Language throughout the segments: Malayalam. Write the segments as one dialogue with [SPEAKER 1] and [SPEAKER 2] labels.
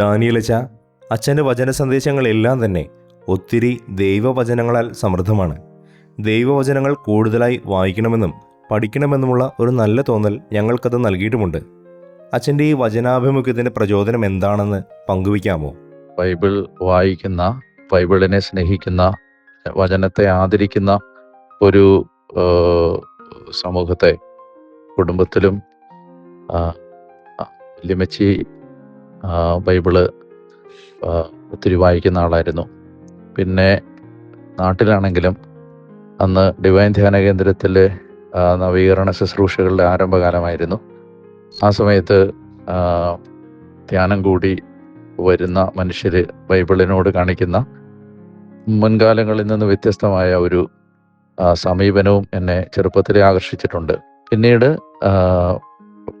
[SPEAKER 1] ഡാനിയലച്ച അച്ഛന്റെ വചന സന്ദേശങ്ങളെല്ലാം തന്നെ ഒത്തിരി ദൈവവചനങ്ങളാൽ സമൃദ്ധമാണ്. ദൈവവചനങ്ങൾ കൂടുതലായി വായിക്കണമെന്നും പഠിക്കണമെന്നുമുള്ള ഒരു നല്ല തോന്നൽ ഞങ്ങൾക്കത് നൽകിയിട്ടുമുണ്ട്. അച്ഛന്റെ ഈ വചനാഭിമുഖ്യത്തിന്റെ പ്രചോദനം എന്താണെന്ന് പങ്കുവയ്ക്കാമോ?
[SPEAKER 2] ബൈബിൾ വായിക്കുന്ന ബൈബിളിനെ സ്നേഹിക്കുന്ന വചനത്തെ ആദരിക്കുന്ന ഒരു സമൂഹത്തെ കുടുംബത്തിലും ലിമച്ചി ബൈബിൾ ഒത്തിരി വായിക്കുന്ന ആളായിരുന്നു. പിന്നെ നാട്ടിലാണെങ്കിലും അന്ന് ഡിവൈൻ ധ്യാന കേന്ദ്രത്തിലെ നവീകരണ ശുശ്രൂഷകളുടെ ആരംഭകാലമായിരുന്നു. ആ സമയത്ത് ധ്യാനം കൂടി വരുന്ന മനുഷ്യർ ബൈബിളിനോട് കാണിക്കുന്ന മുൻകാലങ്ങളിൽ നിന്ന് വ്യത്യസ്തമായ ഒരു സമീപനവും എന്നെ ചെറുപ്പത്തിലെ ആകർഷിച്ചിട്ടുണ്ട്. പിന്നീട്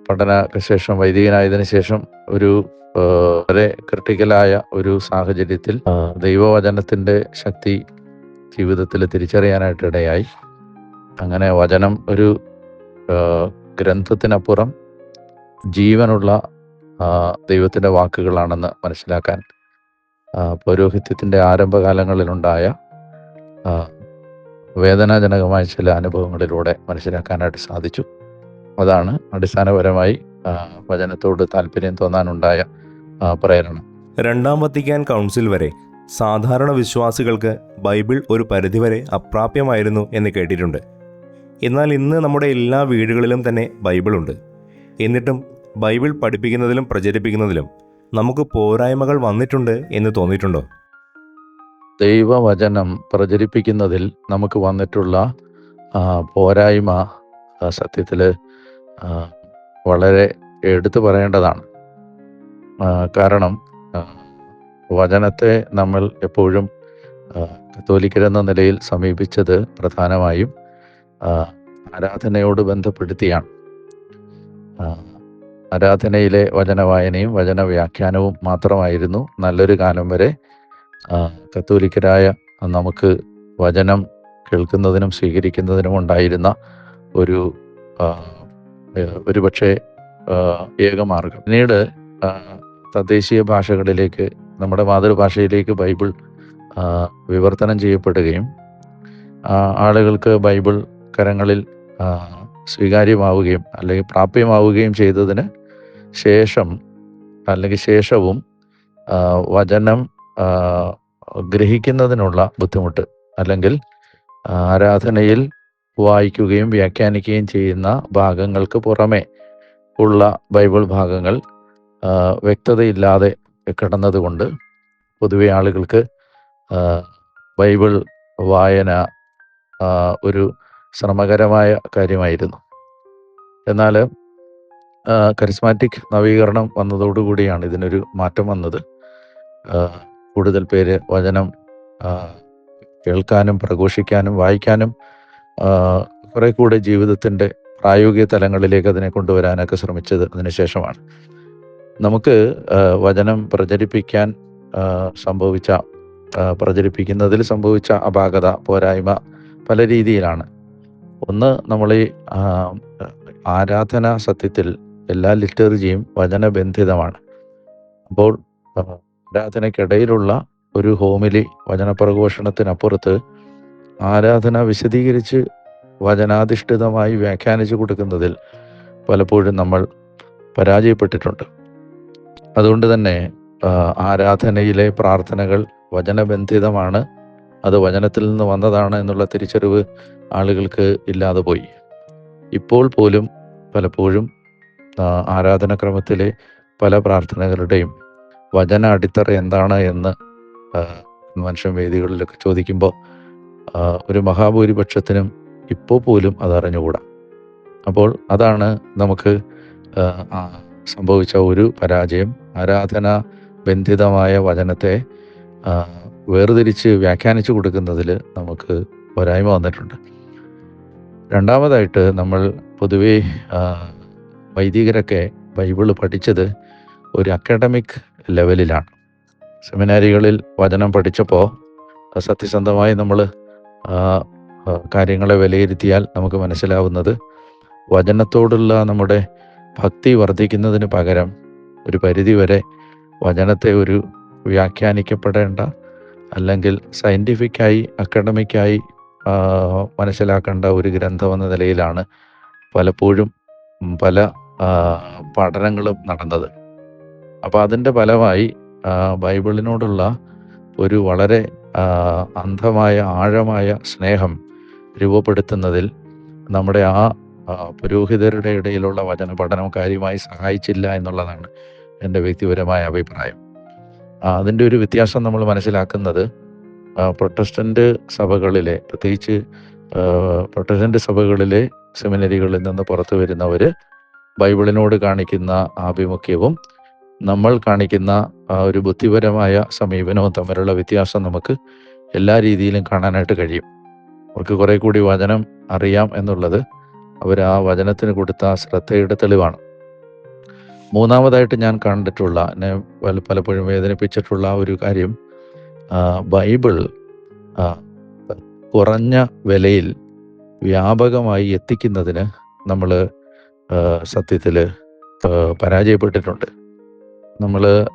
[SPEAKER 2] പഠനശേഷം വൈദികനായതിനു ശേഷം ഒരു വളരെ ക്രിട്ടിക്കലായ ഒരു സാഹചര്യത്തിൽ ദൈവവചനത്തിന്റെ ശക്തി ജീവിതത്തിൽ തിരിച്ചറിയാനായിട്ട് ഇടയായി അങ്ങനെ വചനം ഒരു ഗ്രന്ഥത്തിനപ്പുറം ജീവനുള്ള ദൈവത്തിന്റെ വാക്കുകളാണെന്ന് മനസ്സിലാക്കാൻ പൗരോഹിത്യത്തിന്റെ ആരംഭകാലങ്ങളിലുണ്ടായ വേദനാജനകമായ ചില അനുഭവങ്ങളിലൂടെ മനസ്സിലാക്കാനായിട്ട് സാധിച്ചു. അതാണ് അടിസ്ഥാനപരമായി വചനത്തോട് താല്പര്യം തോന്നാനുണ്ടായ പ്രേരണ
[SPEAKER 1] രണ്ടാം വത്തിക്കാൻ കൗൺസിൽ വരെ സാധാരണ വിശ്വാസികൾക്ക് ബൈബിൾ ഒരു പരിധിവരെ അപ്രാപ്യമായിരുന്നു എന്ന് കേട്ടിട്ടുണ്ട്. എന്നാൽ ഇന്ന് നമ്മുടെ എല്ലാ വീടുകളിലും തന്നെ ബൈബിളുണ്ട്. എന്നിട്ടും ബൈബിൾ പഠിപ്പിക്കുന്നതിലും പ്രചരിപ്പിക്കുന്നതിലും നമുക്ക് പോരായ്മകൾ വന്നിട്ടുണ്ട് എന്ന് തോന്നിയിട്ടുണ്ടോ?
[SPEAKER 2] ദൈവവചനം പ്രചരിപ്പിക്കുന്നതിൽ നമുക്ക് വന്നിട്ടുള്ള പോരായ്മ സത്യത്തിൽ സത്യത്തിൽ വളരെ എടുത്തു പറയേണ്ടതാണ്. കാരണം വചനത്തെ നമ്മൾ എപ്പോഴും കത്തോലിക്കരെന്ന നിലയിൽ സമീപിച്ചത് പ്രധാനമായും ആരാധനയോട് ബന്ധപ്പെടുത്തിയാണ്. ആരാധനയിലെ വചനവായനയും വചന വ്യാഖ്യാനവും മാത്രമായിരുന്നു നല്ലൊരു കാലം വരെ. കത്തോലിക്കരായ നമുക്ക് വചനം കേൾക്കുന്നതിനും സ്വീകരിക്കുന്നതിനും ഉണ്ടായിരുന്ന ഒരു ഒരുപക്ഷെ ഏകമാർഗം പിന്നീട് തദ്ദേശീയ ഭാഷകളിലേക്ക് നമ്മുടെ മാതൃഭാഷയിലേക്ക് ബൈബിൾ വിവർത്തനം ചെയ്യപ്പെടുകയും ആളുകൾക്ക് ബൈബിൾ കരങ്ങളിൽ സ്വീകാര്യമാവുകയും അല്ലെങ്കിൽ പ്രാപ്യമാവുകയും ചെയ്തതിന് ശേഷം അല്ലെങ്കിൽ ശേഷവും വചനം ഗ്രഹിക്കുന്നതിനുള്ള ബുദ്ധിമുട്ട് അല്ലെങ്കിൽ ആരാധനയിൽ വായിക്കുകയും വ്യാഖ്യാനിക്കുകയും ചെയ്യുന്ന ഭാഗങ്ങൾക്ക് പുറമെ ഉള്ള ബൈബിൾ ഭാഗങ്ങൾ വ്യക്തതയില്ലാതെ കിടന്നതുകൊണ്ട് പൊതുവെ ആളുകൾക്ക് ബൈബിൾ വായന ഒരു ശ്രമകരമായ കാര്യമായിരുന്നു. എന്നാൽ കരിസ്മാറ്റിക് നവീകരണം വന്നതോടുകൂടിയാണ് ഇതിനൊരു മാറ്റം വന്നത്. കൂടുതൽ പേര് വചനം കേൾക്കാനും പ്രഘോഷിക്കാനും വായിക്കാനും കുറെ കൂടെ ജീവിതത്തിന്റെ പ്രായോഗിക തലങ്ങളിലേക്ക് അതിനെ കൊണ്ടുവരാനൊക്കെ ശ്രമിച്ചത് അതിനുശേഷമാണ് നമുക്ക് വചനം പ്രചരിപ്പിക്കാൻ സംഭവിച്ച പ്രചരിപ്പിക്കുന്നതിൽ സംഭവിച്ച അപാകത പോരായ്മ പല രീതിയിലാണ്. ഒന്ന് നമ്മൾ ഈ ആരാധനാ സത്യത്തിൽ എല്ലാ ലിറ്റർജിയും വചനബന്ധിതമാണ്. അപ്പോൾ ആരാധനയ്ക്കിടയിലുള്ള ഒരു ഹോമിലി വചനപ്രഘോഷണത്തിനപ്പുറത്ത് ആരാധന വിശദീകരിച്ച് വചനാധിഷ്ഠിതമായി വ്യാഖ്യാനിച്ചു കൊടുക്കുന്നതിൽ പലപ്പോഴും നമ്മൾ പരാജയപ്പെട്ടിട്ടുണ്ട്. അതുകൊണ്ട് തന്നെ ആരാധനയിലെ പ്രാർത്ഥനകൾ വചനബന്ധിതമാണ്. അത് വചനത്തിൽ നിന്ന് വന്നതാണ് എന്നുള്ള തിരിച്ചറിവ് ആളുകൾക്ക് ഇല്ലാതെ പോയി. ഇപ്പോൾ പോലും പലപ്പോഴും ആരാധനാക്രമത്തിലെ പല പ്രാർത്ഥനകളുടെയും വചന അടിത്തറ എന്താണ് എന്ന് മനുഷ്യൻ വേദികളിലൊക്കെ ചോദിക്കുമ്പോൾ ഒരു മഹാഭൂരിപക്ഷത്തിനും ഇപ്പോൾ പോലും അത് അറിഞ്ഞുകൂടാ അപ്പോൾ അതാണ് നമുക്ക് സംഭവിച്ച ഒരു പരാജയം. ആരാധന ബന്ധിതമായ വചനത്തെ വേർതിരിച്ച് വ്യാഖ്യാനിച്ചു കൊടുക്കുന്നതിൽ നമുക്ക് പോരായ്മ വന്നിട്ടുണ്ട്. രണ്ടാമതായിട്ട് നമ്മൾ പൊതുവേ വൈദികരൊക്കെ ബൈബിൾ പഠിച്ചത് ഒരു അക്കാഡമിക് ലെവലിലാണ്. സെമിനാരികളിൽ വചനം പഠിച്ചപ്പോൾ സത്യസന്ധമായി നമ്മൾ കാര്യങ്ങളെ വിലയിരുത്തിയാൽ നമുക്ക് മനസ്സിലാവുന്നത് വചനത്തോടുള്ള നമ്മുടെ ഭക്തി വർദ്ധിക്കുന്നതിന് പകരം ഒരു പരിധിവരെ വചനത്തെ ഒരു വ്യാഖ്യാനിക്കപ്പെടേണ്ട അല്ലെങ്കിൽ സയന്റിഫിക്കായി അക്കാഡമിക്കായി മനസ്സിലാക്കേണ്ട ഒരു ഗ്രന്ഥം എന്ന നിലയിലാണ് പലപ്പോഴും പല പഠനങ്ങളും നടന്നത്. അപ്പോൾ അതിന്റെ ഫലമായി ബൈബിളിനോടുള്ള ഒരു വളരെ അന്ധമായ ആഴമായ സ്നേഹം രൂപപ്പെടുത്തുന്നതിൽ നമ്മുടെ ആ, പുരോഹിതരുടെ ഇടയിലുള്ള വചന പഠനം കാര്യമായി സഹായിച്ചില്ല എന്നുള്ളതാണ് എന്റെ വ്യക്തിപരമായ അഭിപ്രായം. അതിന്റെ ഒരു വ്യത്യാസം നമ്മൾ മനസ്സിലാക്കുന്നത് പ്രൊട്ടസ്റ്റന്റ് സഭകളിലെ പ്രത്യേകിച്ച് പ്രൊട്ടസ്റ്റന്റ് സഭകളിലെ സെമിനറികളിൽ നിന്ന് പുറത്തു വരുന്നവർ ബൈബിളിനോട് കാണിക്കുന്ന ആഭിമുഖ്യവും നമ്മൾ കാണിക്കുന്ന ഒരു ബുദ്ധിപരമായ സമീപനവും തമ്മിലുള്ള വ്യത്യാസം നമുക്ക് എല്ലാ രീതിയിലും കാണാനായിട്ട് കഴിയും. അവർക്ക് കുറെ കൂടി വചനം അറിയാം എന്നുള്ളത് അവർ ആ വചനത്തിന് കൊടുത്ത ആ ശ്രദ്ധയുടെ തെളിവാണ്. മൂന്നാമതായിട്ട് ഞാൻ കണ്ടിട്ടുള്ള എന്നെ പല- പലപ്പോഴും വേദനിപ്പിച്ചിട്ടുള്ള ഒരു കാര്യം ബൈബിൾ കുറഞ്ഞ വിലയിൽ വ്യാപകമായി എത്തിക്കുന്നതിന് നമ്മൾ സത്യത്തിൽ പരാജയപ്പെട്ടിട്ടുണ്ട്. നമ്മൾ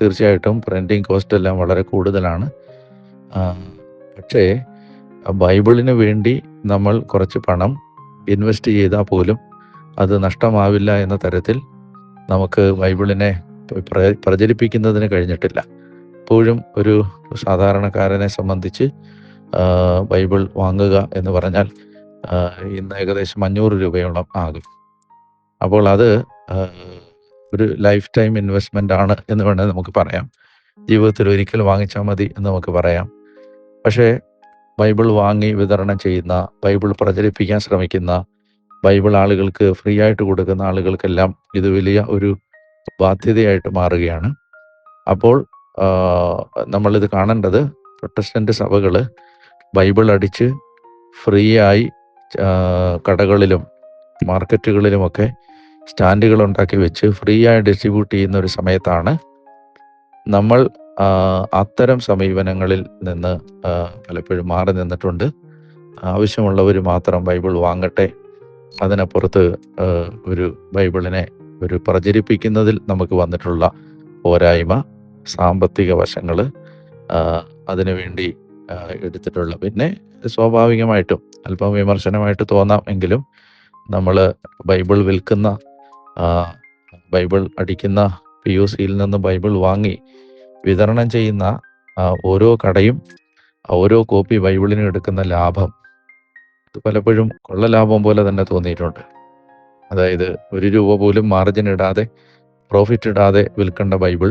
[SPEAKER 2] തീർച്ചയായിട്ടും പ്രിന്റിങ് കോസ്റ്റ് എല്ലാം വളരെ കൂടുതലാണ്. പക്ഷേ ബൈബിളിന് വേണ്ടി നമ്മൾ കുറച്ച് പണം ഇൻവെസ്റ്റ് ചെയ്താൽ പോലും അത് നഷ്ടമാവില്ല എന്ന തരത്തിൽ നമുക്ക് ബൈബിളിനെ പ്ര- പ്രചരിപ്പിക്കുന്നതിന് കഴിഞ്ഞിട്ടില്ല. എപ്പോഴും ഒരു സാധാരണക്കാരനെ സംബന്ധിച്ച് ബൈബിൾ വാങ്ങുക എന്ന് പറഞ്ഞാൽ ഇന്ന് ഏകദേശം അഞ്ഞൂറ് രൂപയോളം ആകും. അപ്പോൾ അത് ഒരു ലൈഫ് ടൈം ഇൻവെസ്റ്റ്മെന്റ് ആണ് എന്ന് വേണമെങ്കിൽ നമുക്ക് പറയാം. ജീവിതത്തിൽ ഒരിക്കൽ വാങ്ങിച്ചാൽ മതി എന്ന് നമുക്ക് പറയാം. പക്ഷേ ബൈബിൾ വാങ്ങി വിതരണം ചെയ്യുന്ന ബൈബിൾ പ്രചരിപ്പിക്കാൻ ശ്രമിക്കുന്ന ബൈബിൾ ആളുകൾക്ക് ഫ്രീ ആയിട്ട് കൊടുക്കുന്ന ആളുകൾക്കെല്ലാം ഇത് വലിയ ഒരു ബാധ്യതയായിട്ട് മാറുകയാണ്. അപ്പോൾ നമ്മളിത് കാണേണ്ടത് പ്രൊട്ടസ്റ്റന്റ് സഭകൾ ബൈബിൾ അടിച്ച് ഫ്രീ ആയി കടകളിലും മാർക്കറ്റുകളിലുമൊക്കെ സ്റ്റാൻഡുകൾ ഉണ്ടാക്കി വെച്ച് ഫ്രീ ആയി ഡിസ്ട്രിബ്യൂട്ട് ചെയ്യുന്ന ഒരു സമയത്താണ് നമ്മൾ അത്തരം സമീപനങ്ങളിൽ നിന്ന് പലപ്പോഴും മാറി നിന്നിട്ടുണ്ട്. ആവശ്യമുള്ളവർ മാത്രം ബൈബിൾ വാങ്ങട്ടെ. അതിനപ്പുറത്ത് ഒരു ബൈബിളിനെ ഒരു പ്രചരിപ്പിക്കുന്നതിൽ നമുക്ക് വന്നിട്ടുള്ള പോരായ്മ സാമ്പത്തിക വശങ്ങൾ അതിനുവേണ്ടി എടുത്തിട്ടുള്ള. പിന്നെ സ്വാഭാവികമായിട്ടും അല്പം വിമർശനമായിട്ട് തോന്നാം എങ്കിലും നമ്മൾ ബൈബിൾ വിൽക്കുന്ന ബൈബിൾ അടിക്കുന്ന പി യു സിയിൽ നിന്ന് ബൈബിൾ വാങ്ങി വിതരണം ചെയ്യുന്ന ഓരോ കടയും ഓരോ കോപ്പി ബൈബിളിനും എടുക്കുന്ന ലാഭം ഇത് പലപ്പോഴും കൊള്ള ലാഭം പോലെ തന്നെ തോന്നിയിട്ടുണ്ട്. അതായത് ഒരു രൂപ പോലും മാർജിൻ ഇടാതെ പ്രോഫിറ്റ് ഇടാതെ വിൽക്കേണ്ട ബൈബിൾ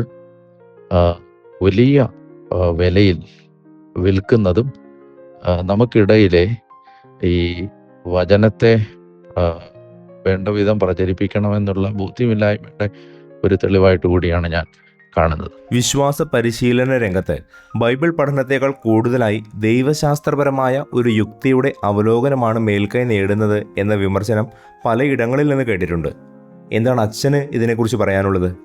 [SPEAKER 2] വലിയ വിലയിൽ വിൽക്കുന്നതും നമുക്കിടയിലെ ഈ വചനത്തെ വേണ്ട വിധം പ്രചരിപ്പിക്കണമെന്നുള്ള ബോധ്യമില്ലായ്മയുടെ ഒരു തെളിവായിട്ട് കൂടിയാണ് ഞാൻ. കാണുന്നത്.
[SPEAKER 1] വിശ്വാസ പരിശീലന രംഗത്ത് ബൈബിൾ പഠനത്തേക്കാൾ കൂടുതലായി ദൈവശാസ്ത്രപരമായ ഒരു യുക്തിയുടെ അവലോകനമാണ് മേൽക്കൈ നേടുന്നത് എന്ന വിമർശനം പലയിടങ്ങളിൽ നിന്ന് കേട്ടിട്ടുണ്ട്. എന്താണ് അച്ഛന് ഇതിനെക്കുറിച്ച് പറയാനുള്ളത്?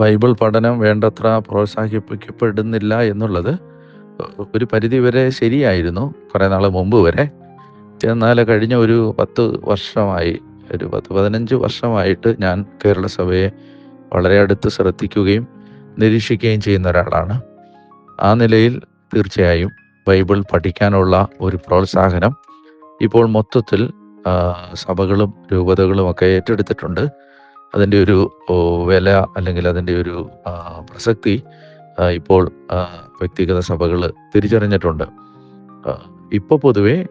[SPEAKER 2] ബൈബിൾ പഠനം വേണ്ടത്ര പ്രോത്സാഹിപ്പിക്കപ്പെടുന്നില്ല എന്നുള്ളത് ഒരു പരിധിവരെ ശരിയായിരുന്നു കുറേ നാൾ മുമ്പ് വരെ. എന്നാൽ കഴിഞ്ഞ ഒരു പത്ത് വർഷമായി ഒരു പത്ത് പതിനഞ്ച് വർഷമായിട്ട് ഞാൻ കേരള സഭയെ വളരെ അടുത്ത് ശ്രദ്ധിക്കുകയും നിരീക്ഷിക്കുകയും ചെയ്യുന്ന ഒരാളാണ്. ആ നിലയിൽ തീർച്ചയായും ബൈബിൾ പഠിക്കാനുള്ള ഒരു പ്രോത്സാഹനം ഇപ്പോൾ മൊത്തത്തിൽ സഭകളും രൂപതകളും ഒക്കെ ഏറ്റെടുത്തിട്ടുണ്ട്. അതിന്റെ ഒരു വില അല്ലെങ്കിൽ അതിന്റെ ഒരു പ്രസക്തി ഇപ്പോൾ വ്യക്തിഗത സഭകൾ തിരിച്ചറിഞ്ഞിട്ടുണ്ട്. ഇപ്പോൾ പൊതുവെ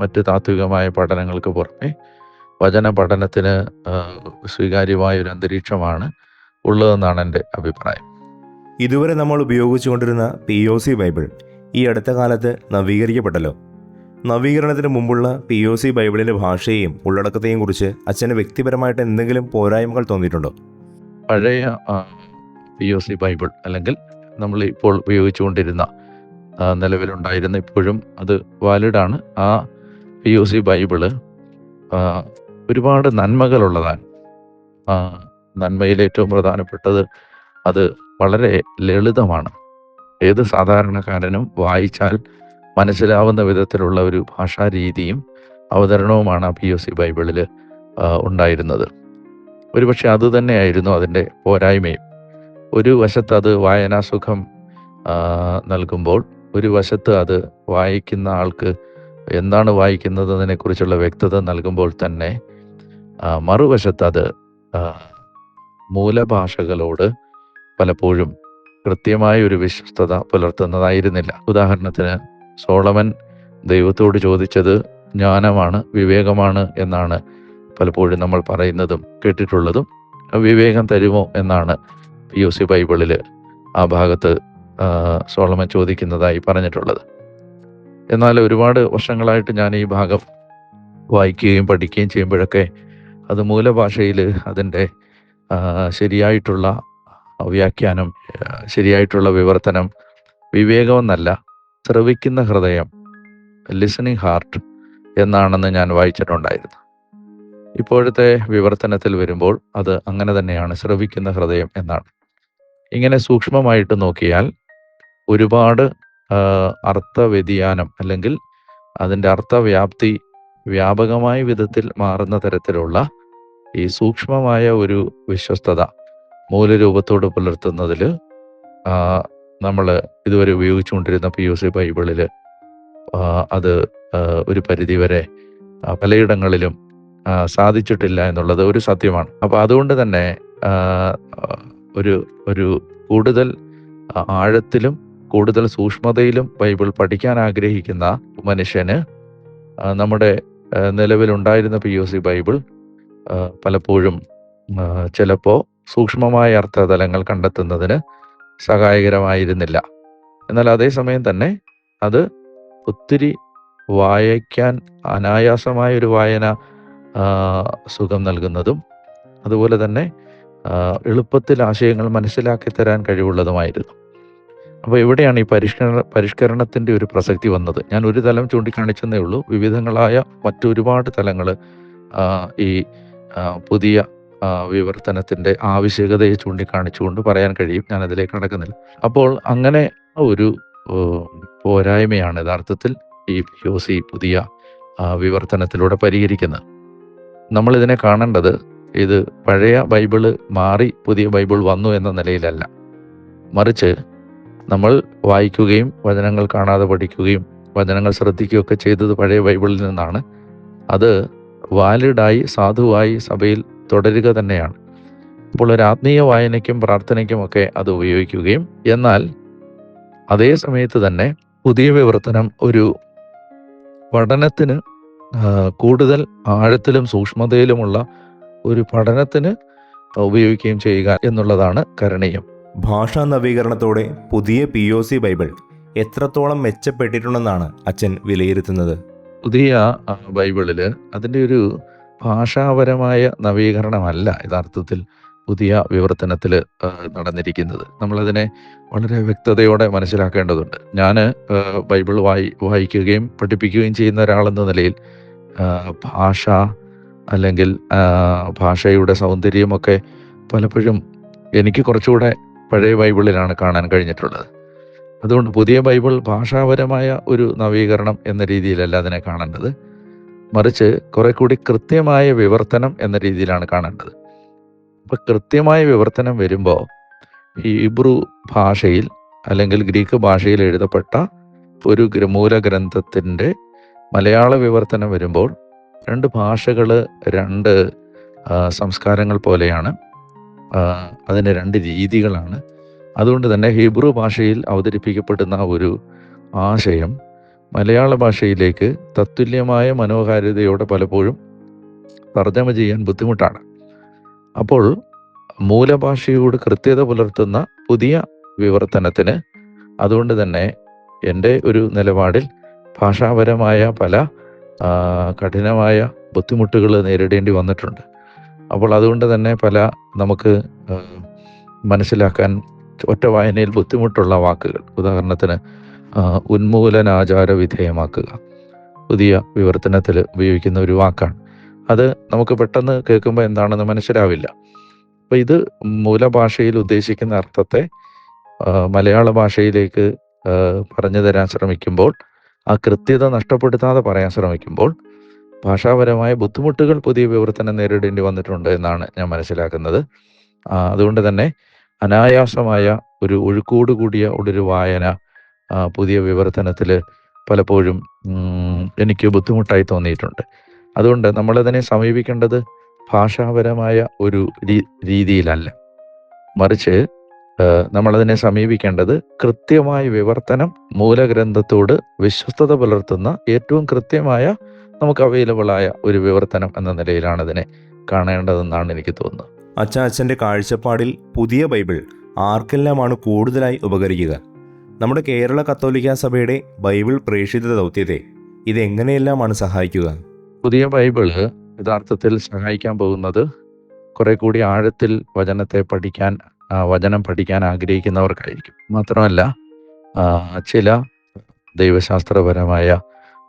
[SPEAKER 2] മറ്റ് താത്വികമായ പഠനങ്ങൾക്ക് പുറമെ വചന പഠനത്തിന് സ്വീകാര്യമായ ഒരു അന്തരീക്ഷമാണ് ഉള്ളതെന്നാണ് എന്റെ അഭിപ്രായം.
[SPEAKER 1] ഇതുവരെ നമ്മൾ ഉപയോഗിച്ചുകൊണ്ടിരുന്ന പി ഒ സി ബൈബിൾ ഈ അടുത്ത കാലത്ത് നവീകരിക്കപ്പെട്ടല്ലോ. നവീകരണത്തിന് മുമ്പുള്ള പി ഒ സി ബൈബിളിന്റെ ഭാഷയെയും ഉള്ളടക്കത്തെയും കുറിച്ച് അച്ഛന് വ്യക്തിപരമായിട്ട് എന്തെങ്കിലും പോരായ്മകൾ തോന്നിയിട്ടുണ്ടോ?
[SPEAKER 2] പഴയ പി ഒ സി ബൈബിൾ അല്ലെങ്കിൽ നമ്മൾ ഇപ്പോൾ ഉപയോഗിച്ചുകൊണ്ടിരുന്ന നിലവിലുണ്ടായിരുന്ന ഇപ്പോഴും അത് വാലിഡാണ് ആ പി ഒ സി ബൈബിൾ ഒരുപാട് നന്മകളുള്ളതാണ്. നന്മയിൽ ഏറ്റവും പ്രധാനപ്പെട്ടത് അത് വളരെ ലളിതമാണ്. ഏത് സാധാരണക്കാരനും വായിച്ചാൽ മനസ്സിലാവുന്ന വിധത്തിലുള്ള ഒരു ഭാഷാ രീതിയും അവതരണവുമാണ് പി ഒ സി ബൈബിളിൽ ഉണ്ടായിരുന്നത്. ഒരുപക്ഷെ അത് തന്നെയായിരുന്നു അതിന്റെ പോരായ്മയും. ഒരു വശത്ത് അത് വായനാസുഖം നൽകുമ്പോൾ ഒരു വശത്ത് അത് വായിക്കുന്ന ആൾക്ക് എന്താണ് വായിക്കുന്നതിനെ കുറിച്ചുള്ള വ്യക്തത നൽകുമ്പോൾ തന്നെ മറുവശത്ത് അത് മൂലഭാഷകളോട് പലപ്പോഴും കൃത്യമായ ഒരു വിശ്വസ്തത പുലർത്തുന്നതായിരുന്നില്ല. ഉദാഹരണത്തിന് സോളമൻ ദൈവത്തോട് ചോദിച്ചത് ജ്ഞാനമാണ് വിവേകമാണ് എന്നാണ് പലപ്പോഴും നമ്മൾ പറയുന്നതും കേട്ടിട്ടുള്ളതും വിവേകം തരുമോ എന്നാണ് പി യു സി ബൈബിളിൽ ആ ഭാഗത്ത് സോളമൻ ചോദിക്കുന്നതായി പറഞ്ഞിട്ടുള്ളത്. എന്നാൽ ഒരുപാട് വർഷങ്ങളായിട്ട് ഞാൻ ഈ ഭാഗം വായിക്കുകയും പഠിക്കുകയും ചെയ്യുമ്പോഴൊക്കെ അത് മൂലഭാഷയിൽ അതിന്റെ ശരിയായിട്ടുള്ള വ്യാഖ്യാനം ശരിയായിട്ടുള്ള വിവർത്തനം വിവേകമെന്നല്ല ശ്രവിക്കുന്ന ഹൃദയം ലിസണിങ് ഹാർട്ട് എന്നാണെന്ന് ഞാൻ വായിച്ചിട്ടുണ്ടായിരുന്നു. ഇപ്പോഴത്തെ വിവർത്തനത്തിൽ വരുമ്പോൾ അത് അങ്ങനെ തന്നെയാണ് ശ്രവിക്കുന്ന ഹൃദയം എന്നാണ്. ഇങ്ങനെ സൂക്ഷ്മമായിട്ട് നോക്കിയാൽ ഒരുപാട് അർത്ഥ അർത്ഥവ്യതിയാനം അല്ലെങ്കിൽ അതിന്റെ അർത്ഥവ്യാപ്തി വ്യാപകമായ വിധത്തിൽ മാറുന്ന തരത്തിലുള്ള ഈ സൂക്ഷ്മമായ ഒരു വിശ്വസ്തത മൂലരൂപത്തോട് പുലർത്തുന്നതിൽ നമ്മൾ ഇതുവരെ ഉപയോഗിച്ചുകൊണ്ടിരുന്ന പി യു സി ബൈബിളിൽ അത് ഒരു പരിധിവരെ പലയിടങ്ങളിലും സാധിച്ചിട്ടില്ല എന്നുള്ളത് ഒരു സത്യമാണ്. അപ്പോൾ അതുകൊണ്ട് തന്നെ ഒരു ഒരു കൂടുതൽ ആഴത്തിലും കൂടുതൽ സൂക്ഷ്മതയിലും ബൈബിൾ പഠിക്കാൻ ആഗ്രഹിക്കുന്ന മനുഷ്യന് നമ്മുടെ നിലവിലുണ്ടായിരുന്ന പി യു സി ബൈബിൾ പലപ്പോഴും ആ, ചിലപ്പോ സൂക്ഷ്മമായ അർത്ഥതലങ്ങൾ കണ്ടെത്തുന്നതിന് സഹായകരമായിരുന്നില്ല. എന്നാൽ അതേസമയം തന്നെ അത് ഒത്തിരി വായിക്കാൻ അനായാസമായ ഒരു വായന സുഖം നൽകുന്നതും അതുപോലെ തന്നെ എളുപ്പത്തിൽ ആശയങ്ങൾ മനസ്സിലാക്കി തരാൻ കഴിവുള്ളതുമായിരുന്നു. അപ്പോൾ എവിടെയാണ് ഈ പരിഷ്കരണ പരിഷ്കരണത്തിന്റെ ഒരു പ്രസക്തി വന്നത്. ഞാൻ ഒരു തലം ചൂണ്ടിക്കാണിച്ചെന്നേ ഉള്ളൂ. വിവിധങ്ങളായ മറ്റൊരുപാട് തലങ്ങൾ ഈ പുതിയ വിവർത്തനത്തിന്റെ ആവശ്യകതയെ ചൂണ്ടിക്കാണിച്ചുകൊണ്ട് പറയാൻ കഴിയും. ഞാൻ അതിലേക്ക് നടക്കുന്നില്ല അപ്പോൾ അങ്ങനെ ഒരു പോരായ്മയാണ് യഥാർത്ഥത്തിൽ ഈ പി ഒ സി പുതിയ വിവർത്തനത്തിലൂടെ പരിഹരിക്കുന്നത്. നമ്മൾ ഇതിനെ കാണേണ്ടത് ഇത് പഴയ ബൈബിൾ മാറി പുതിയ ബൈബിൾ വന്നു എന്ന നിലയിലല്ല. മറിച്ച് നമ്മൾ വായിക്കുകയും വചനങ്ങൾ കാണാതെ പഠിക്കുകയും വചനങ്ങൾ ശ്രദ്ധിക്കുകയൊക്കെ ചെയ്തത് പഴയ ബൈബിളിൽ നിന്നാണ്. അത് വാലിഡായി സാധുവായി സഭയിൽ തുടരുക തന്നെയാണ്. അപ്പോൾ ഒരു ആത്മീയ വായനയ്ക്കും പ്രാർത്ഥനയ്ക്കും ഒക്കെ അത് ഉപയോഗിക്കുകയും എന്നാൽ അതേ സമയത്ത് തന്നെ പുതിയ വിവർത്തനം ഒരു പഠനത്തിന് കൂടുതൽ ആഴത്തിലും സൂക്ഷ്മതയിലുമുള്ള ഒരു പഠനത്തിന് ഉപയോഗിക്കുകയും ചെയ്യുക എന്നുള്ളതാണ് കരണീയം.
[SPEAKER 1] ഭാഷാ നവീകരണത്തോടെ പുതിയ പി ഒ സി ബൈബിൾ എത്രത്തോളം മെച്ചപ്പെട്ടിട്ടുണ്ടെന്നാണ് അച്ഛൻ വിലയിരുത്തുന്നത്?
[SPEAKER 2] പുതിയ ബൈബിളിൽ ബൈബിളിൽ അതിന്റെ ഒരു ഭാഷാപരമായ നവീകരണമല്ല യഥാർത്ഥത്തിൽ പുതിയ വിവർത്തനത്തിൽ നടന്നിരിക്കുന്നത്. നമ്മളതിനെ വളരെ വ്യക്തതയോടെ മനസ്സിലാക്കേണ്ടതുണ്ട്. ഞാൻ ബൈബിൾ വായി വായിക്കുകയും പഠിപ്പിക്കുകയും ചെയ്യുന്ന ഒരാളെന്ന നിലയിൽ ഭാഷ അല്ലെങ്കിൽ ഭാഷയുടെ സൗന്ദര്യമൊക്കെ പലപ്പോഴും എനിക്ക് കുറച്ചുകൂടെ പഴയ ബൈബിളിലാണ് കാണാൻ കഴിഞ്ഞിട്ടുള്ളത്. അതുകൊണ്ട് പുതിയ ബൈബിൾ ഭാഷാപരമായ ഒരു നവീകരണം എന്ന രീതിയിലല്ല അതിനെ കാണേണ്ടത്. മറിച്ച് കുറെ കൂടി കൃത്യമായ വിവർത്തനം എന്ന രീതിയിലാണ് കാണേണ്ടത്. അപ്പൊ കൃത്യമായ വിവർത്തനം വരുമ്പോൾ ഈ ഇബ്രു ഭാഷയിൽ അല്ലെങ്കിൽ ഗ്രീക്ക് ഭാഷയിൽ എഴുതപ്പെട്ട ഒരു മൂല ഗ്രന്ഥത്തിന്റെ മലയാള വിവർത്തനം വരുമ്പോൾ രണ്ട് ഭാഷകൾ രണ്ട് സംസ്കാരങ്ങൾ പോലെയാണ്. അതിന് രണ്ട് രീതികളാണ്. അതുകൊണ്ട് തന്നെ ഹീബ്രു ഭാഷയിൽ അവതരിപ്പിക്കപ്പെടുന്ന ഒരു ആശയം മലയാള ഭാഷയിലേക്ക് തത്തുല്യമായ മനോഹാരിതയോടെ പലപ്പോഴും തർജമ ചെയ്യാൻ ബുദ്ധിമുട്ടാണ്. അപ്പോൾ മൂലഭാഷയോട് കൃത്യത പുലർത്തുന്ന പുതിയ വിവർത്തനത്തിന് അതുകൊണ്ട് തന്നെ എന്റെ ഒരു നിലപാടിൽ ഭാഷാപരമായ പല കഠിനമായ ബുദ്ധിമുട്ടുകൾ നേരിടേണ്ടി വന്നിട്ടുണ്ട്. അപ്പോൾ അതുകൊണ്ട് തന്നെ പല നമുക്ക് മനസ്സിലാക്കാൻ ഒറ്റ വായനയിൽ ബുദ്ധിമുട്ടുള്ള വാക്കുകൾ. ഉദാഹരണത്തിന് ഉന്മൂലനാചാര വിധേയമാക്കുക പുതിയ വിവർത്തനത്തിൽ ഉപയോഗിക്കുന്ന ഒരു വാക്കാണ്. അത് നമുക്ക് പെട്ടെന്ന് കേൾക്കുമ്പോൾ എന്താണെന്ന് മനസ്സിലാവില്ല. അപ്പം ഇത് മൂലഭാഷയിൽ ഉദ്ദേശിക്കുന്ന അർത്ഥത്തെ മലയാള ഭാഷയിലേക്ക് പറഞ്ഞു തരാൻ ശ്രമിക്കുമ്പോൾ ആ കൃത്യത നഷ്ടപ്പെടുത്താതെ പറയാൻ ശ്രമിക്കുമ്പോൾ ഭാഷാപരമായ ബുദ്ധിമുട്ടുകൾ പുതിയ വിവർത്തനം നേരിടേണ്ടി വന്നിട്ടുണ്ട് എന്നാണ് ഞാൻ മനസ്സിലാക്കുന്നത്. അതുകൊണ്ട് തന്നെ അനായാസമായ ഒരു ഒഴുക്കോടുകൂടിയ ഒരു വായന പുതിയ വിവർത്തനത്തിൽ പലപ്പോഴും എനിക്ക് ബുദ്ധിമുട്ടായി തോന്നിയിട്ടുണ്ട്. അതുകൊണ്ട് നമ്മളതിനെ സമീപിക്കേണ്ടത് ഭാഷാപരമായ ഒരു രീതിയിലല്ല. മറിച്ച് നമ്മളതിനെ സമീപിക്കേണ്ടത് കൃത്യമായ വിവർത്തനം മൂലഗ്രന്ഥത്തോട് വിശ്വസ്തത പുലർത്തുന്ന ഏറ്റവും കൃത്യമായ നമുക്ക് അവൈലബിളായ ഒരു വിവർത്തനം എന്ന നിലയിലാണ് അതിനെ കാണേണ്ടതെന്നാണ് എനിക്ക് തോന്നുന്നത്.
[SPEAKER 1] അച്ഛൻ അച്ഛന്റെ കാഴ്ചപ്പാടിൽ പുതിയ ബൈബിൾ ആർക്കെല്ലാമാണ് കൂടുതലായി ഉപകരിക്കുക? നമ്മുടെ കേരള കത്തോലിക്ക സഭയുടെ ബൈബിൾ പ്രേക്ഷിത ദൗത്യത്തെ ഇതെങ്ങനെയെല്ലാമാണ് സഹായിക്കുക?
[SPEAKER 2] പുതിയ ബൈബിൾ യഥാർത്ഥത്തിൽ സഹായിക്കാൻ പോകുന്നത് കുറെ കൂടി ആഴത്തിൽ വചനത്തെ പഠിക്കാൻ വചനം പഠിക്കാൻ ആഗ്രഹിക്കുന്നവർക്കായിരിക്കും. മാത്രമല്ല ചില ദൈവശാസ്ത്രപരമായ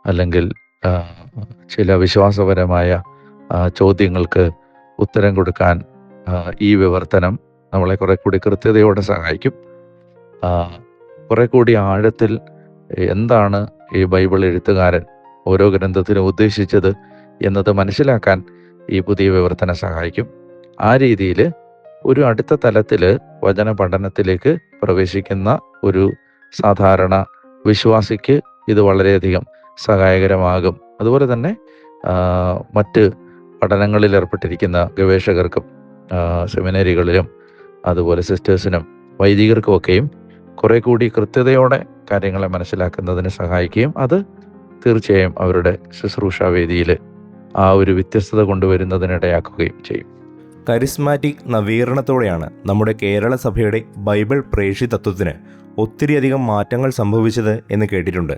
[SPEAKER 2] അല്ലെങ്കിൽ ചില വിശ്വാസപരമായ ചോദ്യങ്ങൾക്ക് ഉത്തരം കൊടുക്കാൻ ഈ വിവർത്തനം നമ്മളെ കുറെ കൂടി കൃത്യതയോടെ സഹായിക്കും. കുറെ കൂടി ആഴത്തിൽ എന്താണ് ഈ ബൈബിൾ എഴുത്തുകാരൻ ഓരോ ഗ്രന്ഥത്തിനും ഉദ്ദേശിച്ചത് എന്നത് മനസ്സിലാക്കാൻ ഈ പുതിയ വിവർത്തനം സഹായിക്കും. ആ രീതിയിൽ ഒരു അടുത്ത തലത്തിൽ വചന പഠനത്തിലേക്ക് പ്രവേശിക്കുന്ന ഒരു സാധാരണ വിശ്വാസിക്ക് ഇത് വളരെയധികം സഹായകരമാകും. അതുപോലെ തന്നെ മറ്റ് പഠനങ്ങളിൽ ഏർപ്പെട്ടിരിക്കുന്ന ഗവേഷകർക്കും സെമിനറികളിലും അതുപോലെ സിസ്റ്റേഴ്സിനും വൈദികർക്കുമൊക്കെയും കുറെ കൂടി കൃത്യതയോടെ കാര്യങ്ങളെ മനസ്സിലാക്കുന്നതിന് സഹായിക്കുകയും അത് തീർച്ചയായും അവരുടെ ശുശ്രൂഷ വേദിയിൽ ആ ഒരു വ്യത്യസ്തത കൊണ്ടുവരുന്നതിനിടയാക്കുകയും ചെയ്യും.
[SPEAKER 1] കരിസ്മാറ്റിക് നവീകരണത്തോടെയാണ് നമ്മുടെ കേരള സഭയുടെ ബൈബിൾ പ്രേക്ഷിതത്വത്തിന് ഒത്തിരിയധികം മാറ്റങ്ങൾ സംഭവിച്ചത് എന്ന് കേട്ടിട്ടുണ്ട്.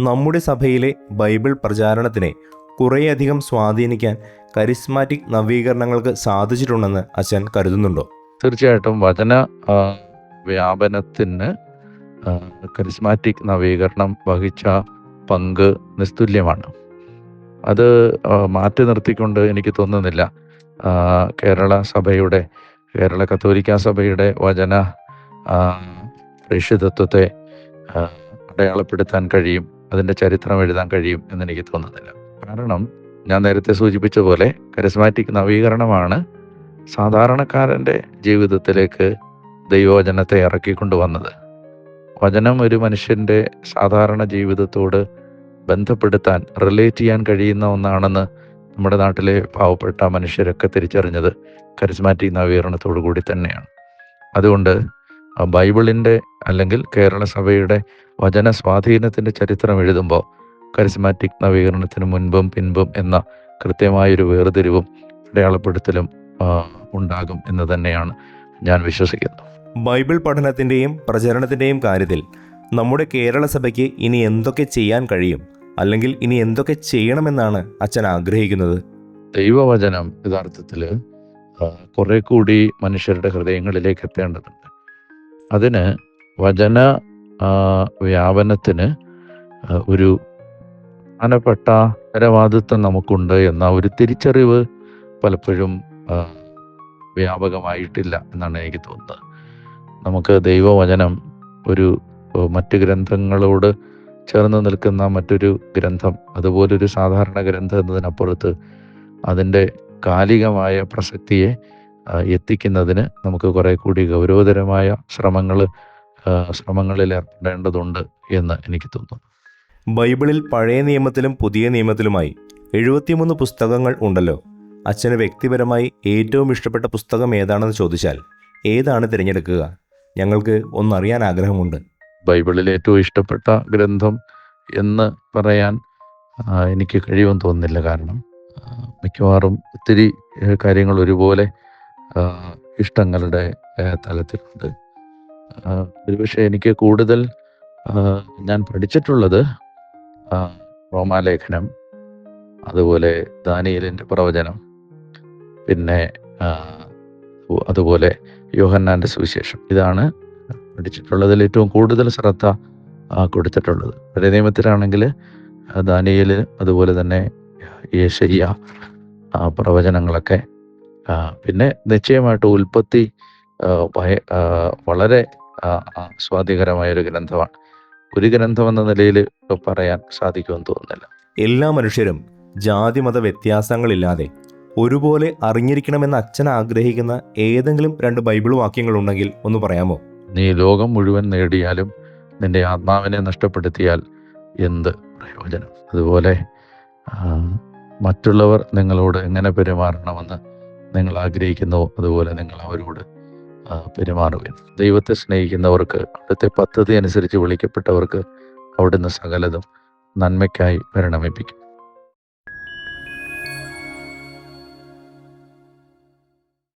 [SPEAKER 1] നമ്മുടെ സഭയിലെ ബൈബിൾ പ്രചാരണത്തിനെ കുറേയധികം സ്വാധീനിക്കാൻ കരിസ്മാറ്റിക് നവീകരണങ്ങൾക്ക് സാധിച്ചിട്ടുണ്ടെന്ന് അച്ഛൻ കരുതുന്നുണ്ടോ?
[SPEAKER 2] തീർച്ചയായിട്ടും വചന വ്യാപനത്തിന് കരിസ്മാറ്റിക് നവീകരണം വഹിച്ച പങ്ക് നിസ്തുല്യമാണ്. അത് മാറ്റി നിർത്തിക്കൊണ്ട് എനിക്ക് തോന്നുന്നില്ല. കേരള സഭയുടെ കേരള കത്തോലിക്ക സഭയുടെ വചന രക്ഷിതത്വത്തെ അടയാളപ്പെടുത്താൻ കഴിയും അതിന്റെ ചരിത്രം എഴുതാൻ കഴിയും എന്ന് എനിക്ക് തോന്നുന്നില്ല. കാരണം ഞാൻ നേരത്തെ സൂചിപ്പിച്ച പോലെ കരിസ്മാറ്റിക് നവീകരണമാണ് സാധാരണക്കാരന്റെ ജീവിതത്തിലേക്ക് ദൈവവചനത്തെ ഇറക്കിക്കൊണ്ടുവന്നത്. വചനം ഒരു മനുഷ്യന്റെ സാധാരണ ജീവിതത്തോട് ബന്ധപ്പെടുത്താൻ റിലേറ്റ് ചെയ്യാൻ കഴിയുന്ന ഒന്നാണെന്ന് നമ്മുടെ നാട്ടിലെ പാവപ്പെട്ട മനുഷ്യരൊക്കെ തിരിച്ചറിഞ്ഞത് കരിസ്മാറ്റിക് നവീകരണത്തോടു കൂടി തന്നെയാണ്. അതുകൊണ്ട് ബൈബിളിന്റെ അല്ലെങ്കിൽ കേരള സഭയുടെ വചന സ്വാധീനത്തിന്റെ ചരിത്രം എഴുതുമ്പോൾ കരിസ്മാറ്റിക് നവീകരണത്തിന് മുൻപും പിൻപും എന്ന കൃത്യമായൊരു വേർതിരിവും അടയാളപ്പെടുത്തലും ഉണ്ടാകും എന്ന് തന്നെയാണ് ഞാൻ വിശ്വസിക്കുന്നത്
[SPEAKER 1] ബൈബിൾ പഠനത്തിന്റെയും പ്രചരണത്തിന്റെയും കാര്യത്തിൽ നമ്മുടെ കേരള സഭയ്ക്ക് ഇനി എന്തൊക്കെ ചെയ്യാൻ കഴിയും? അല്ലെങ്കിൽ ഇനി എന്തൊക്കെ ചെയ്യണമെന്നാണ് അച്ഛൻ ആഗ്രഹിക്കുന്നത്?
[SPEAKER 2] ദൈവവചനം യഥാർത്ഥത്തിൽ കുറെ കൂടി മനുഷ്യരുടെ ഹൃദയങ്ങളിലേക്ക് എത്തേണ്ടതുണ്ട്. അതിന് വചന വ്യാപനത്തിന് ഒരു പ്രധാനപ്പെട്ട ഉത്തരവാദിത്വം നമുക്കുണ്ട് എന്ന ഒരു തിരിച്ചറിവ് പലപ്പോഴും വ്യാപകമായിട്ടില്ല എന്നാണ് എനിക്ക് തോന്നുന്നത്. നമുക്ക് ദൈവവചനം ഒരു മറ്റു ഗ്രന്ഥങ്ങളോട് ചേർന്ന് നിൽക്കുന്ന മറ്റൊരു ഗ്രന്ഥം അതുപോലൊരു സാധാരണ ഗ്രന്ഥം എന്നതിനപ്പുറത്ത് അതിന്റെ കാലികമായ പ്രസക്തിയെ എത്തിക്കുന്നതിന് നമുക്ക് കുറെ കൂടി ഗൗരവതരമായ ശ്രമങ്ങൾ ശ്രമങ്ങളിൽ ഏർപ്പെടേണ്ടതുണ്ട് എന്ന് എനിക്ക് തോന്നുന്നു.
[SPEAKER 1] ബൈബിളിൽ പഴയ നിയമത്തിലും പുതിയ നിയമത്തിലുമായി എഴുപത്തിമൂന്ന് പുസ്തകങ്ങൾ ഉണ്ടല്ലോ. അച്ഛന് വ്യക്തിപരമായി ഏറ്റവും ഇഷ്ടപ്പെട്ട പുസ്തകം ഏതാണെന്ന് ചോദിച്ചാൽ ഏതാണ് തിരഞ്ഞെടുക്കുക? ഞങ്ങൾക്ക് ഒന്നറിയാൻ ആഗ്രഹമുണ്ട്.
[SPEAKER 2] ബൈബിളിൽ ഏറ്റവും ഇഷ്ടപ്പെട്ട ഗ്രന്ഥം എന്ന് പറയാൻ എനിക്ക് കഴിയുമെന്ന് തോന്നുന്നില്ല കാരണം മിക്കവാറും ഒത്തിരി കാര്യങ്ങൾ ഒരുപോലെ ഇഷ്ടങ്ങളുടെ തലത്തിലുണ്ട്. ഒരുപക്ഷെ എനിക്ക് കൂടുതൽ ഞാൻ പഠിച്ചിട്ടുള്ളത് റോമാലേഖനം അതുപോലെ ദാനിയലിന്റെ പ്രവചനം പിന്നെ അതുപോലെ യോഹന്നാന്റെ സുവിശേഷം. ഇതാണ് പഠിച്ചിട്ടുള്ളതിൽ ഏറ്റവും കൂടുതൽ ശ്രദ്ധ കൊടുത്തിട്ടുള്ളത്. പഴയ നിയമത്തിലാണെങ്കിൽ ദാനിയൽ അതുപോലെ തന്നെ യേശയ്യ പ്രവചനങ്ങളൊക്കെ പിന്നെ നിശ്ചയമായിട്ട് ഉൽപ്പത്തി വളരെ സ്വാധീകരമായ ഒരു ഗ്രന്ഥമാണ്. ഒരു ഗ്രന്ഥം എന്ന നിലയിൽ പറയാൻ സാധിക്കുമെന്ന് തോന്നുന്നില്ല.
[SPEAKER 1] എല്ലാ മനുഷ്യരും ജാതിമത വ്യത്യാസങ്ങളില്ലാതെ ഒരുപോലെ അറിഞ്ഞിരിക്കണമെന്ന് അച്ഛൻ ആഗ്രഹിക്കുന്ന ഏതെങ്കിലും രണ്ട് ബൈബിൾ വാക്യങ്ങൾ ഉണ്ടെങ്കിൽ ഒന്ന് പറയാമോ?
[SPEAKER 2] നീ ലോകം മുഴുവൻ നേടിയാലും നിന്റെ ആത്മാവിനെ നഷ്ടപ്പെടുത്തിയാൽ എന്ത് പ്രയോജനം? അതുപോലെ മറ്റുള്ളവർ നിങ്ങളോട് എങ്ങനെ പെരുമാറണമെന്ന് നിങ്ങൾ ആഗ്രഹിക്കുന്നുവോ അതുപോലെ നിങ്ങൾ അവരോട് പെരുമാറുകയും ദൈവത്തെ സ്നേഹിക്കുന്നവർക്ക് അവിടുത്തെ പദ്ധതി അനുസരിച്ച് വിളിക്കപ്പെട്ടവർക്ക് അവിടുന്ന് സകലതും നന്മയ്ക്കായി പരിണമിപ്പിക്കും.